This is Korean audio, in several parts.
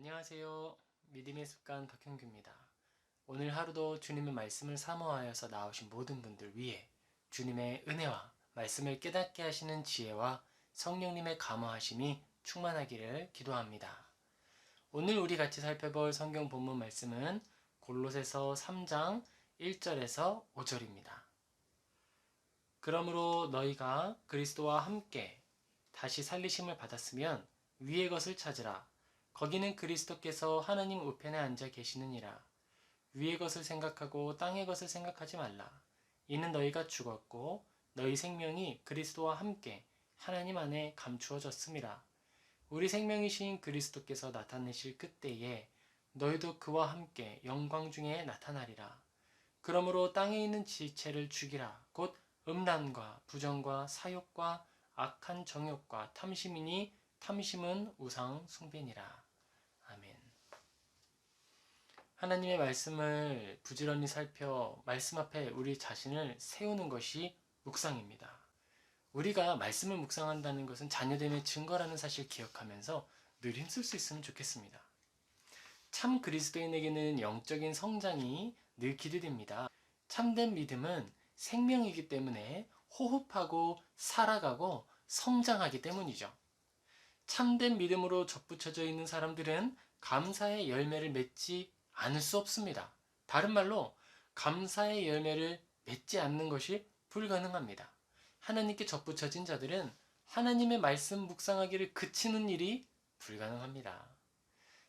안녕하세요. 믿음의 습관 박형규입니다. 오늘 하루도 주님의 말씀을 사모하여서 나오신 모든 분들 위해 주님의 은혜와 말씀을 깨닫게 하시는 지혜와 성령님의 감화하심이 충만하기를 기도합니다. 오늘 우리 같이 살펴볼 성경 본문 말씀은 골로새서 3장 1절에서 5절입니다. 그러므로 너희가 그리스도와 함께 다시 살리심을 받았으면 위의 것을 찾으라. 거기는 그리스도께서 하나님 우편에 앉아 계시느니라. 위의 것을 생각하고 땅의 것을 생각하지 말라. 이는 너희가 죽었고 너희 생명이 그리스도와 함께 하나님 안에 감추어졌음이라. 우리 생명이신 그리스도께서 나타내실 그때에 너희도 그와 함께 영광 중에 나타나리라. 그러므로 땅에 있는 지체를 죽이라. 곧 음란과 부정과 사욕과 악한 정욕과 탐심이니 탐심은 우상 숭배니라. 하나님의 말씀을 부지런히 살펴 말씀 앞에 우리 자신을 세우는 것이 묵상입니다. 우리가 말씀을 묵상한다는 것은 자녀됨의 증거라는 사실 기억하면서 늘 힘쓸 수 있으면 좋겠습니다. 참 그리스도인에게는 영적인 성장이 늘 기대됩니다. 참된 믿음은 생명이기 때문에 호흡하고 살아가고 성장하기 때문이죠. 참된 믿음으로 접붙여져 있는 사람들은 감사의 열매를 맺지 않을 수 없습니다. 다른 말로 감사의 열매를 맺지 않는 것이 불가능합니다. 하나님께 접붙여진 자들은 하나님의 말씀 묵상하기를 그치는 일이 불가능합니다.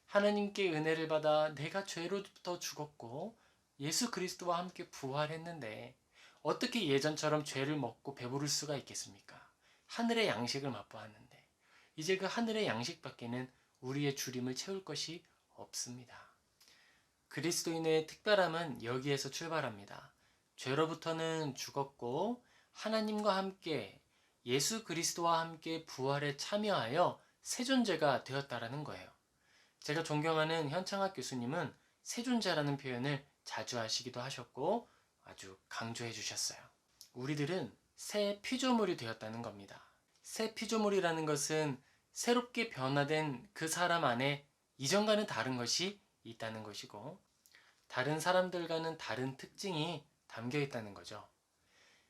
하나님께 은혜를 받아 내가 죄로부터 죽었고 예수 그리스도와 함께 부활했는데 어떻게 예전처럼 죄를 먹고 배부를 수가 있겠습니까? 하늘의 양식을 맛보았는데 이제 그 하늘의 양식 밖에는 우리의 주림을 채울 것이 없습니다. 그리스도인의 특별함은 여기에서 출발합니다. 죄로부터는 죽었고 하나님과 함께 예수 그리스도와 함께 부활에 참여하여 새 존재가 되었다라는 거예요. 제가 존경하는 현창학 교수님은 새 존재라는 표현을 자주 하시기도 하셨고 아주 강조해 주셨어요. 우리들은 새 피조물이 되었다는 겁니다. 새 피조물이라는 것은 새롭게 변화된 그 사람 안에 이전과는 다른 것이 있다는 것이고 다른 사람들과는 다른 특징이 담겨 있다는 거죠.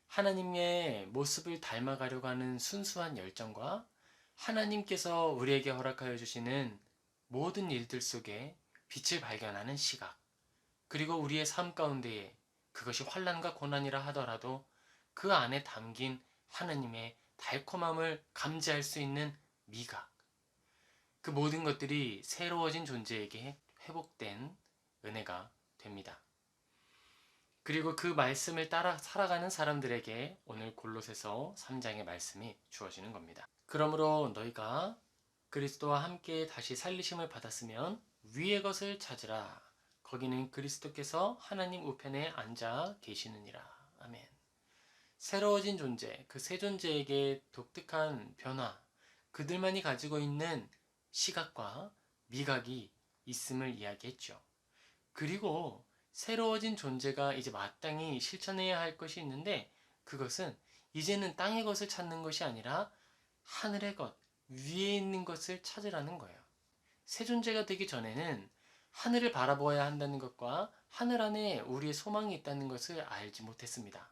하나님의 모습을 닮아가려고 하는 순수한 열정과 하나님께서 우리에게 허락하여 주시는 모든 일들 속에 빛을 발견하는 시각, 그리고 우리의 삶 가운데에 그것이 환란과 고난이라 하더라도 그 안에 담긴 하나님의 달콤함을 감지할 수 있는 미각. 그 모든 것들이 새로워진 존재에게 회복된 은혜가 됩니다. 그리고 그 말씀을 따라 살아가는 사람들에게 오늘 골로새서 3장의 말씀이 주어지는 겁니다. 그러므로 너희가 그리스도와 함께 다시 살리심을 받았으면 위의 것을 찾으라. 거기는 그리스도께서 하나님 우편에 앉아 계시느니라. 아멘. 새로워진 존재, 그 새 존재에게 독특한 변화, 그들만이 가지고 있는 시각과 미각이 있음을 이야기했죠. 그리고 새로워진 존재가 이제 마땅히 실천해야 할 것이 있는데 그것은 이제는 땅의 것을 찾는 것이 아니라 하늘의 것, 위에 있는 것을 찾으라는 거예요. 새 존재가 되기 전에는 하늘을 바라보아야 한다는 것과 하늘 안에 우리의 소망이 있다는 것을 알지 못했습니다.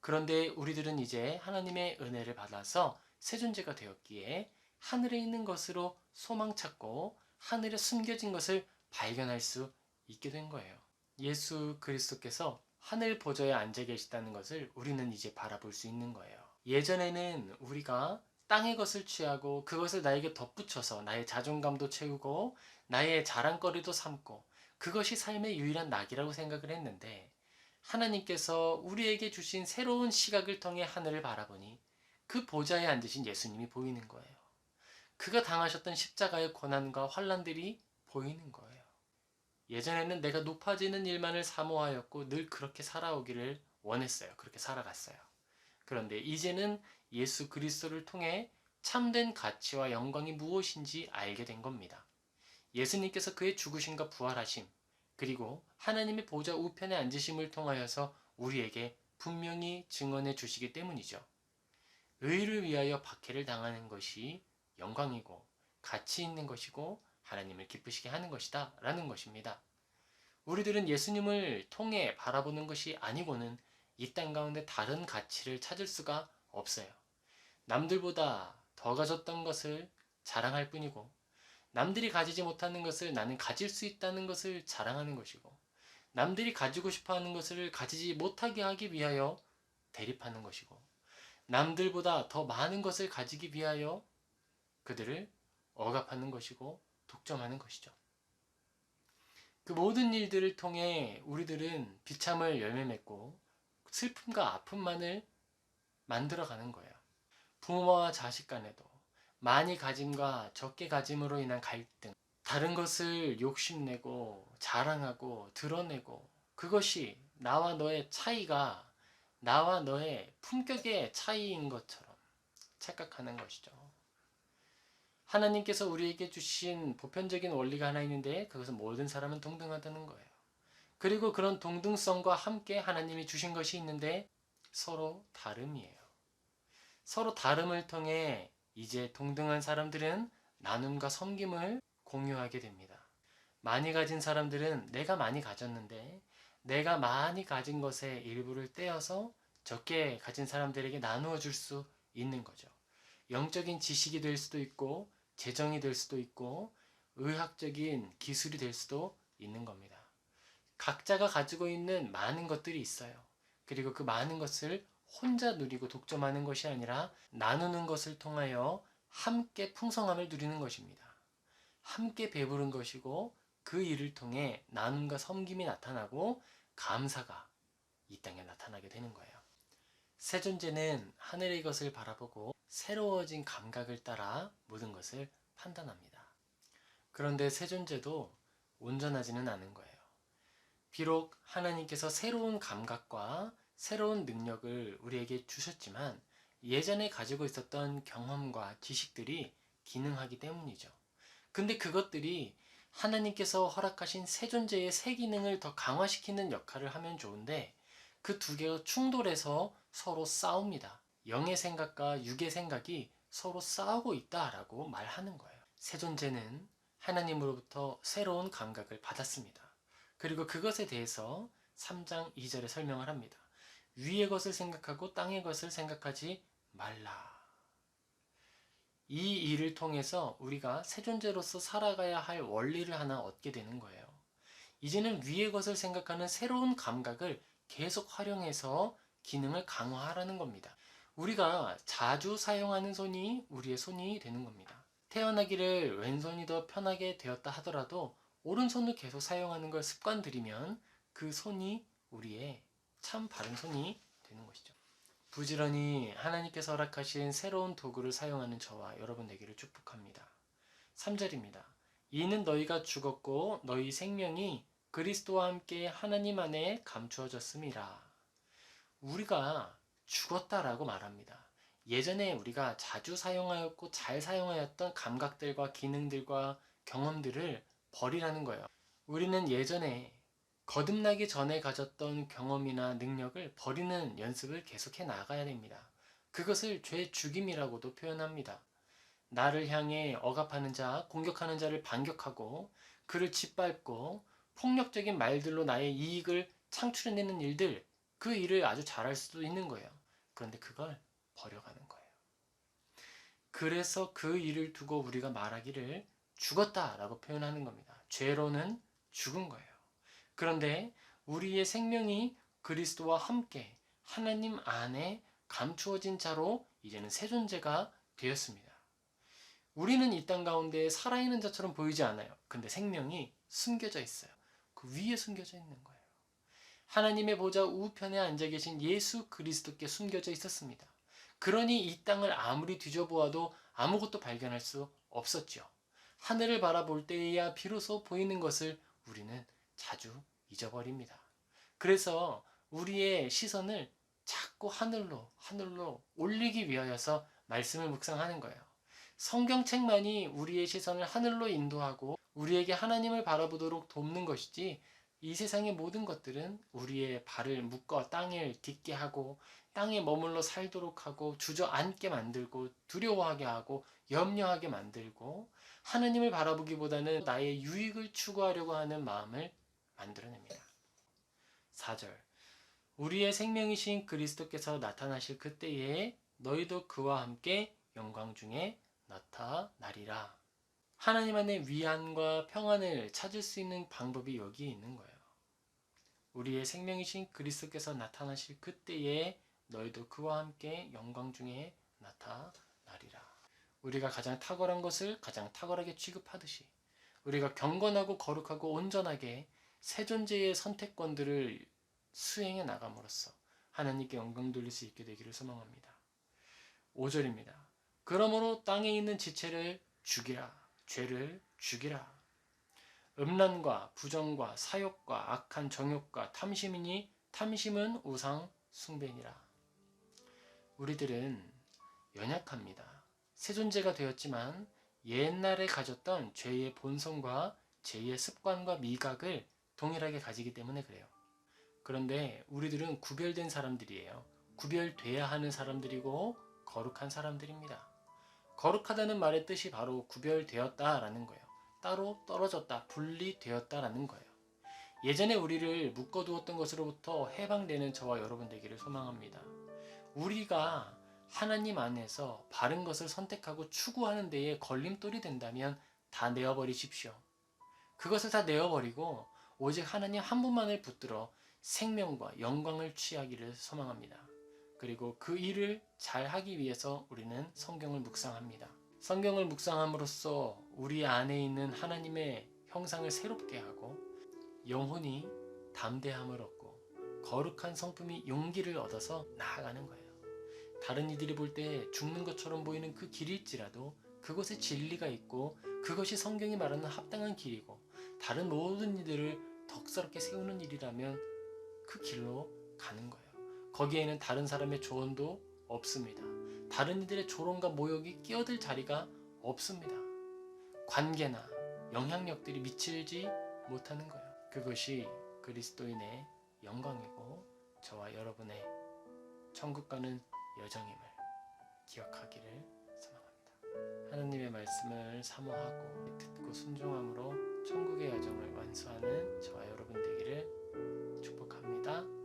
그런데 우리들은 이제 하나님의 은혜를 받아서 새 존재가 되었기에 하늘에 있는 것으로 소망 찾고 하늘에 숨겨진 것을 발견할 수 있게 된 거예요. 예수 그리스도께서 하늘 보좌에 앉아 계시다는 것을 우리는 이제 바라볼 수 있는 거예요. 예전에는 우리가 땅의 것을 취하고 그것을 나에게 덧붙여서 나의 자존감도 채우고 나의 자랑거리도 삼고 그것이 삶의 유일한 낙이라고 생각을 했는데 하나님께서 우리에게 주신 새로운 시각을 통해 하늘을 바라보니 그 보좌에 앉으신 예수님이 보이는 거예요. 그가 당하셨던 십자가의 고난과 환란들이 보이는 거예요. 예전에는 내가 높아지는 일만을 사모하였고 늘 그렇게 살아오기를 원했어요. 그렇게 살아갔어요. 그런데 이제는 예수 그리스도를 통해 참된 가치와 영광이 무엇인지 알게 된 겁니다. 예수님께서 그의 죽으심과 부활하심, 그리고 하나님의 보좌 우편에 앉으심을 통하여서 우리에게 분명히 증언해 주시기 때문이죠. 의를 위하여 박해를 당하는 것이 영광이고 가치 있는 것이고 하나님을 기쁘시게 하는 것이다. 라는 것입니다. 우리들은 예수님을 통해 바라보는 것이 아니고는 이 땅 가운데 다른 가치를 찾을 수가 없어요. 남들보다 더 가졌던 것을 자랑할 뿐이고, 남들이 가지지 못하는 것을 나는 가질 수 있다는 것을 자랑하는 것이고, 남들이 가지고 싶어 하는 것을 가지지 못하게 하기 위하여 대립하는 것이고, 남들보다 더 많은 것을 가지기 위하여 그들을 억압하는 것이고, 독점하는 것이죠. 그 모든 일들을 통해 우리들은 비참을 열매 맺고 슬픔과 아픔만을 만들어가는 거예요. 부모와 자식 간에도 많이 가짐과 적게 가짐으로 인한 갈등, 다른 것을 욕심내고 자랑하고 드러내고 그것이 나와 너의 차이가 나와 너의 품격의 차이인 것처럼 착각하는 것이죠. 하나님께서 우리에게 주신 보편적인 원리가 하나 있는데 그것은 모든 사람은 동등하다는 거예요. 그리고 그런 동등성과 함께 하나님이 주신 것이 있는데 서로 다름이에요. 서로 다름을 통해 이제 동등한 사람들은 나눔과 섬김을 공유하게 됩니다. 많이 가진 사람들은 내가 많이 가졌는데 내가 많이 가진 것의 일부를 떼어서 적게 가진 사람들에게 나누어 줄 수 있는 거죠. 영적인 지식이 될 수도 있고 재정이 될 수도 있고 의학적인 기술이 될 수도 있는 겁니다. 각자가 가지고 있는 많은 것들이 있어요. 그리고 그 많은 것을 혼자 누리고 독점하는 것이 아니라 나누는 것을 통하여 함께 풍성함을 누리는 것입니다. 함께 배부른 것이고 그 일을 통해 나눔과 섬김이 나타나고 감사가 이 땅에 나타나게 되는 거예요. 새 존재는 하늘의 것을 바라보고 새로워진 감각을 따라 모든 것을 판단합니다. 그런데 새 존재도 온전하지는 않은 거예요. 비록 하나님께서 새로운 감각과 새로운 능력을 우리에게 주셨지만 예전에 가지고 있었던 경험과 지식들이 기능하기 때문이죠. 근데 그것들이 하나님께서 허락하신 새 존재의 새 기능을 더 강화시키는 역할을 하면 좋은데 그 두 개가 충돌해서 서로 싸웁니다. 영의 생각과 육의 생각이 서로 싸우고 있다라고 말하는 거예요. 새 존재는 하나님으로부터 새로운 감각을 받았습니다. 그리고 그것에 대해서 3장 2절에 설명을 합니다. 위의 것을 생각하고 땅의 것을 생각하지 말라. 이 일을 통해서 우리가 새 존재로서 살아가야 할 원리를 하나 얻게 되는 거예요. 이제는 위의 것을 생각하는 새로운 감각을 계속 활용해서 기능을 강화하라는 겁니다. 우리가 자주 사용하는 손이 우리의 손이 되는 겁니다. 태어나기를 왼손이 더 편하게 되었다 하더라도 오른손을 계속 사용하는 걸 습관 들이면 그 손이 우리의 참 바른 손이 되는 것이죠. 부지런히 하나님께서 허락하신 새로운 도구를 사용하는 저와 여러분 되기를 축복합니다. 3절입니다. 이는 너희가 죽었고 너희 생명이 그리스도와 함께 하나님 안에 감추어졌음이라. 우리가 죽었다라고 말합니다. 예전에 우리가 자주 사용하였고 잘 사용하였던 감각들과 기능들과 경험들을 버리라는 거예요. 우리는 예전에 거듭나기 전에 가졌던 경험이나 능력을 버리는 연습을 계속해 나가야 됩니다. 그것을 죄 죽임이라고도 표현합니다. 나를 향해 억압하는 자, 공격하는 자를 반격하고 그를 짓밟고 폭력적인 말들로 나의 이익을 창출해내는 일들, 그 일을 아주 잘할 수도 있는 거예요. 그런데 그걸 버려가는 거예요. 그래서 그 일을 두고 우리가 말하기를 죽었다라고 표현하는 겁니다. 죄로는 죽은 거예요. 그런데 우리의 생명이 그리스도와 함께 하나님 안에 감추어진 자로 이제는 새 존재가 되었습니다. 우리는 이 땅 가운데 살아있는 자처럼 보이지 않아요. 근데 생명이 숨겨져 있어요. 그 위에 숨겨져 있는 거예요. 하나님의 보좌 우편에 앉아 계신 예수 그리스도께 숨겨져 있었습니다. 그러니 이 땅을 아무리 뒤져보아도 아무것도 발견할 수 없었죠. 하늘을 바라볼 때에야 비로소 보이는 것을 우리는 자주 잊어버립니다. 그래서 우리의 시선을 자꾸 하늘로, 하늘로 올리기 위하여서 말씀을 묵상하는 거예요. 성경책만이 우리의 시선을 하늘로 인도하고 우리에게 하나님을 바라보도록 돕는 것이지 이 세상의 모든 것들은 우리의 발을 묶어 땅을 딛게 하고 땅에 머물러 살도록 하고 주저앉게 만들고 두려워하게 하고 염려하게 만들고 하나님을 바라보기보다는 나의 유익을 추구하려고 하는 마음을 만들어냅니다. 4절 우리의 생명이신 그리스도께서 나타나실 그때에 너희도 그와 함께 영광 중에 나타나리라. 하나님 안에 위안과 평안을 찾을 수 있는 방법이 여기에 있는 거예요. 우리의 생명이신 그리스도께서 나타나실 그때에 너희도 그와 함께 영광 중에 나타나리라. 우리가 가장 탁월한 것을 가장 탁월하게 취급하듯이 우리가 경건하고 거룩하고 온전하게 새 존재의 선택권들을 수행해 나감으로써 하나님께 영광 돌릴 수 있게 되기를 소망합니다. 5절입니다. 그러므로 땅에 있는 지체를 죽이라. 죄를 죽이라. 음란과 부정과 사욕과 악한 정욕과 탐심이니 탐심은 우상 숭배니라. 우리들은 연약합니다. 새 존재가 되었지만 옛날에 가졌던 죄의 본성과 죄의 습관과 미각을 동일하게 가지기 때문에 그래요. 그런데 우리들은 구별된 사람들이에요. 구별돼야 하는 사람들이고 거룩한 사람들입니다. 거룩하다는 말의 뜻이 바로 구별되었다라는 거예요. 따로 떨어졌다, 분리되었다라는 거예요. 예전에 우리를 묶어두었던 것으로부터 해방되는 저와 여러분 되기를 소망합니다. 우리가 하나님 안에서 바른 것을 선택하고 추구하는 데에 걸림돌이 된다면 다 내어버리십시오. 그것을 다 내어버리고 오직 하나님 한 분만을 붙들어 생명과 영광을 취하기를 소망합니다. 그리고 그 일을 잘 하기 위해서 우리는 성경을 묵상합니다. 성경을 묵상함으로써 우리 안에 있는 하나님의 형상을 새롭게 하고 영혼이 담대함을 얻고 거룩한 성품이 용기를 얻어서 나아가는 거예요. 다른 이들이 볼 때 죽는 것처럼 보이는 그 길일지라도 그곳에 진리가 있고 그것이 성경이 말하는 합당한 길이고 다른 모든 이들을 덕스럽게 세우는 일이라면 그 길로 가는 거예요. 거기에는 다른 사람의 조언도 없습니다. 다른 이들의 조롱과 모욕이 끼어들 자리가 없습니다. 관계나 영향력들이 미치지 못하는 거예요. 그것이 그리스도인의 영광이고 저와 여러분의 천국 가는 여정임을 기억하기를 소망합니다. 하나님의 말씀을 사모하고 듣고 순종함으로 천국의 여정을 완수하는 저와 여러분 되기를 축복합니다.